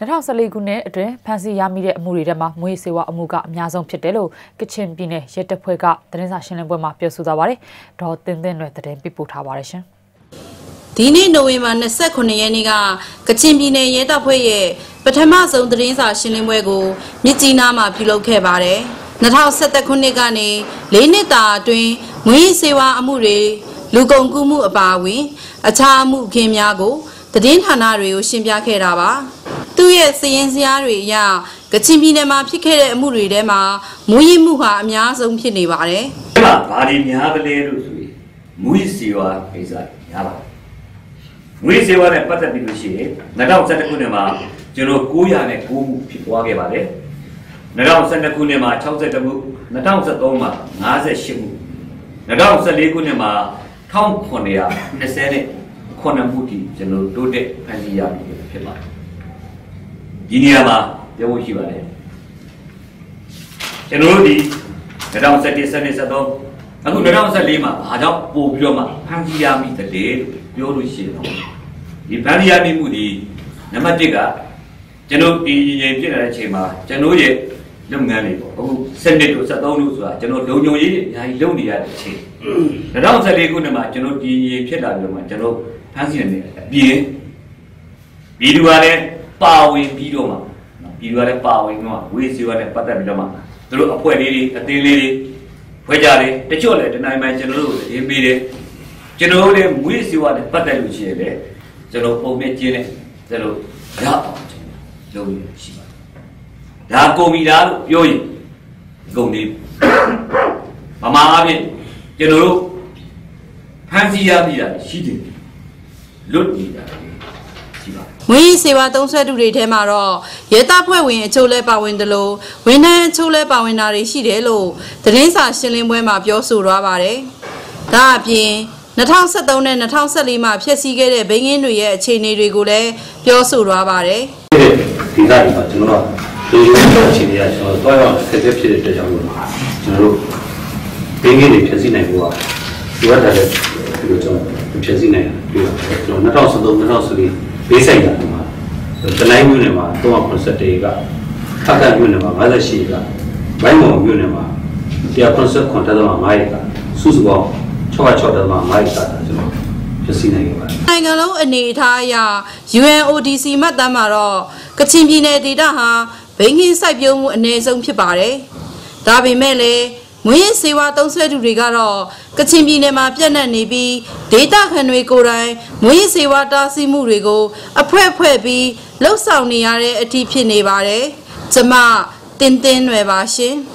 2014ခုနှစ်အတွင်းဖမ်းဆီးရမိတဲ့အမှုတွေထဲမှာမွေးစေဝါအမှုကအများဆုံးဖြစ်တယ်လို့ကချင်ပြည်နယ်ရဲတပ်ဖွဲ့ကသတင်းစာရှင်းလင်းပွဲမှာပြောဆိုသွားပါတယ်။ဒေါ်တင်တင်တွေသတင်းပြပို့ထားပါတယ်ရှင်။ဒီနေ့နိုဝင်ဘာ29ရက်နေ့ကကချင်ပြည်နယ်ရဲတပ်ဖွဲ့ရဲ့ပထမဆုံးသတင်းစာရှင်းလင်းပွဲကိုမြစ်ကြီးနားမှာပြုလုပ်ခဲ့ပါတယ်။2017ခုနှစ်ကနေ၄နှစ်တာအတွင်းငွေစေဝါအမှုတွေလူကုန်ကူးမှုအပါအဝင် အခြားအမှုခင်းများကိုသတင်းဌာနတွေကိုရှင်းပြခဲ့တာပါ သူ့ရဲ့စည်ရင်စရာတွေအရကချင်ပြည်နယ်မှာဖြစ်ခဲ့တဲ့အမှုတွေထဲမှာမူရင်းမှုဟာအများဆုံးဖြစ်နေပါတယ်ဒီမှာဘာဒီများကလေးလို့ဆိုရင်မူရင်းစီဝါကိစ္စများပါတယ်မူရင်းစီဝါနဲ့ပတ်သက်ပြီးလို့ရှိရင်2017ခုနှစ်မှာကျွန်တော်900နဲ့9မှုဖြစ်သွားခဲ့ပါတယ်2012ခုနှစ်မှာ62မှု2013မှာ58မှု2014ခုနှစ်မှာ1920နဲ့ခုနှစ်မှုထိကျွန်တော်တိုးတက်ဖန်တီးရပြီဖြစ်ပါတယ် ဒီနေရာမှာပြောဖို့ရှိပါတယ်ကျွန်တော်တို့ဒီ2017 17 73အခု2014မှာဘာကြောင့်ပို့ပြီးတော့မှဖန်တီးရမိတဲ့ပြောလို့ရှိရင်တော့ဒီဖန်တီးရမိမှုဒီနံပါတ်1ကကျွန်တော်ဒီရင်ဖြစ်တဲ့အချိန်မှာကျွန်တော်ရဲ့လုပ်ငန်းတွေပေါ့အခုစနစ်တို့73တို့ဆိုတာကျွန်တော်လုံုံရေးအများကြီးလုပ်နေရတဲ့အချိန်2014ခုနှစ်မှာကျွန်တော်ဒီရင်ဖြစ်လာပြီးတော့မှကျွန်တော်ဖမ်းဆီးနေတယ်အပြင်ပြည်သူကလည်း ပါဝင်ပြီးတော့မှပြည်သူကလည်းပါဝင်တော့ဝေးစီကလည်းပတ်သက်ပြီးတော့မှသူတို့အဖွဲ့လေးတွေအသေးလေးတွေဖွဲ့ကြတယ်တချို့လည်းတနိုင်မှကျွန်တော်တို့ရေးပေးတယ်ကျွန်တော်တို့လည်းမွေးစီကလည်းပတ်သက်လို့ရှိရတယ်ကျွန်တော်ပုံနဲ့ကျင်းနဲ့ကျွန်တော်ရအောင်လုပ်ရရှိပါတယ်ဒါကုန်ပြီလားလို့ပြောရင်ကုန်နေဗမာအပြင်ကျွန်တော်တို့ဖန်စီရပြီတာရှိတယ်လွတ်နေတာရှိပါ မွေးစေဝါသုံးဆွဲသူတွေထဲမှာတော့ရဲတပ်ဖွဲ့ဝင်အချို့လဲပါဝင်တယ်လို့ဝန်ထမ်းအချို့လဲပါဝင်တာတွေရှိတယ်လို့သတင်းစာရှင်းလင်းပွဲမှာပြောဆိုသွားပါတယ်။ဒါအပြင်2013နဲ့2014မှာဖျက်ဆီးခဲ့တဲ့ဘိန်းငင်းတွေရဲ့အခြေအနေတွေကိုလည်းပြောဆိုသွားပါတယ်။ဒီကနေ့မှာကျွန်တော်တို့ဒီအခြေအနေကကျွန်တော်တော့ခက်ခဲဖြစ်တဲ့အတွက်ကြောင့်ကျွန်တော်တို့ဘိန်းငင်းတွေဖျက်ဆီးနိုင်ဖို့ကဒီဝတ်တယ်ဒီလိုကျွန်တော်ဖြည့်ဆည်းနိုင်တွေ့ပါတယ်ကျွန်တော်2013 2014 ဘေးဆိုင်တာမှာတနိုင်းမြို့နယ်မှာ381ကဖတ်ကန်မြို့နယ်မှာ58ကဘိုင်းမော်မြို့နယ်မှာ189တက်တော့9ရက်ကစုစုပေါင်း606တက်တော့9ရက်ကကျွန်တော်ဖြည့်ဆည်းနိုင်ခဲ့ပါတယ်နိုင်ငံလုံးအနေအထားအရ UNODC မှတ်တမ်းမှာတော့ကချင်ပြည်နယ်ဒေသဟာဘိန်းခင်းစိုက်ပျိုးမှုအနည်းဆုံးဖြစ်ပါတယ်ဒါပေမဲ့လည်း မွေးစေဝါသုံးဆွဲသူတွေကတော့ကချင်ပြည်နယ်မှာပြန့်နှံ့နေပြီးဒေသခံတွေကိုယ်တိုင်မွေးစေဝါတားဆီးမှုတွေကို အဖွဲဖွဲ့ပြီးလှုပ်ဆောင်နေရတဲ့အထိဖြစ်နေပါတယ်။ကျမတင်းတင်းရွယ်ပါရှင်။